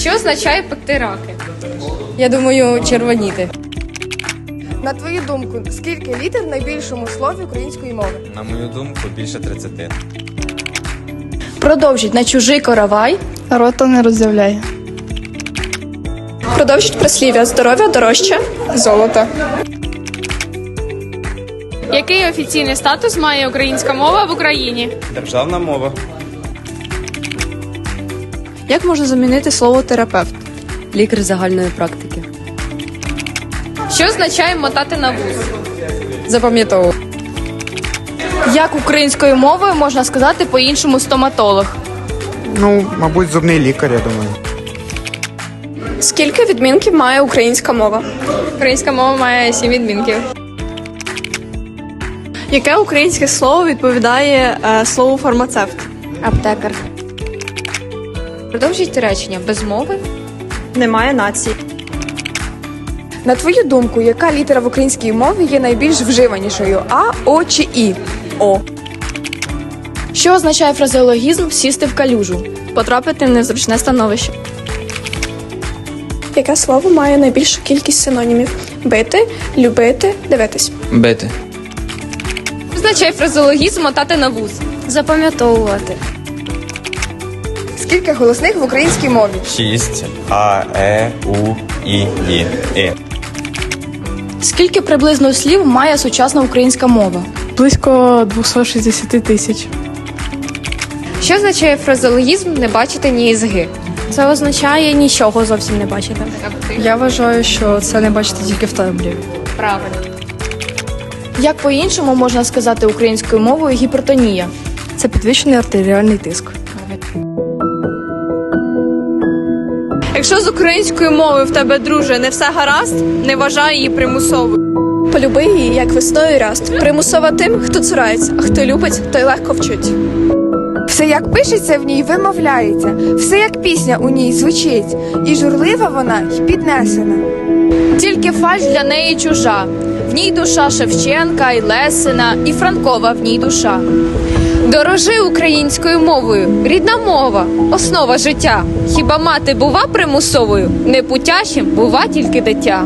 Що означає пекти раки? Я думаю, червоніти. На твою думку, скільки літер в найбільшому слові української мови? На мою думку, більше 30. Продовжіть на чужий коровай. Рота не роздявляє. Продовжіть прислів'я здоров'я дорожче. Золото. Який офіційний статус має українська мова в Україні? Державна мова. Як можна замінити слово терапевт? Лікар загальної практики. Що означає мотати на вуз? Запам'ятовую. Як українською мовою можна сказати по-іншому стоматолог? Ну, мабуть, зубний лікар, я думаю. Скільки відмінків має українська мова? Українська мова має сім відмінків. Яке українське слово відповідає е, слову фармацевт? Аптекар. Продовжіть речення без мови. Немає нації. На твою думку, яка літера в українській мові є найбільш вживанішою? А, О чи І? О. Що означає фразеологізм сісти в калюжу? Потрапити в незручне становище. Яке слово має найбільшу кількість синонімів? Бити, любити, дивитись. Бити. Що означає фразеологізм мотати на вуз? Запам'ятовувати. Скільки голосних в українській мові? 6. А, Е, У, І, І. І. Скільки приблизно слів має сучасна українська мова? Близько 260 тисяч. Що означає фразеологізм не бачити ні ізги? Це означає нічого зовсім не бачити. Я вважаю, що це не бачите тільки в темряві. Правильно. Як по-іншому можна сказати українською мовою гіпертонія? Це підвищений артеріальний тиск. Якщо з українською мовою в тебе, друже, не все гаразд, не вважай її примусовою. Полюби її, як весною ряст. Примусова тим, хто цурається, а хто любить, той легко вчить. Все як пишеться в ній вимовляється, все як пісня у ній звучить, і журлива вона й піднесена. Тільки фальш для неї чужа. В ній душа Шевченка, і Лесина, і Франкова в ній душа. Дорожи українською мовою. Рідна мова, основа життя. Хіба мати бува примусовою? Непутящим бува тільки дитя.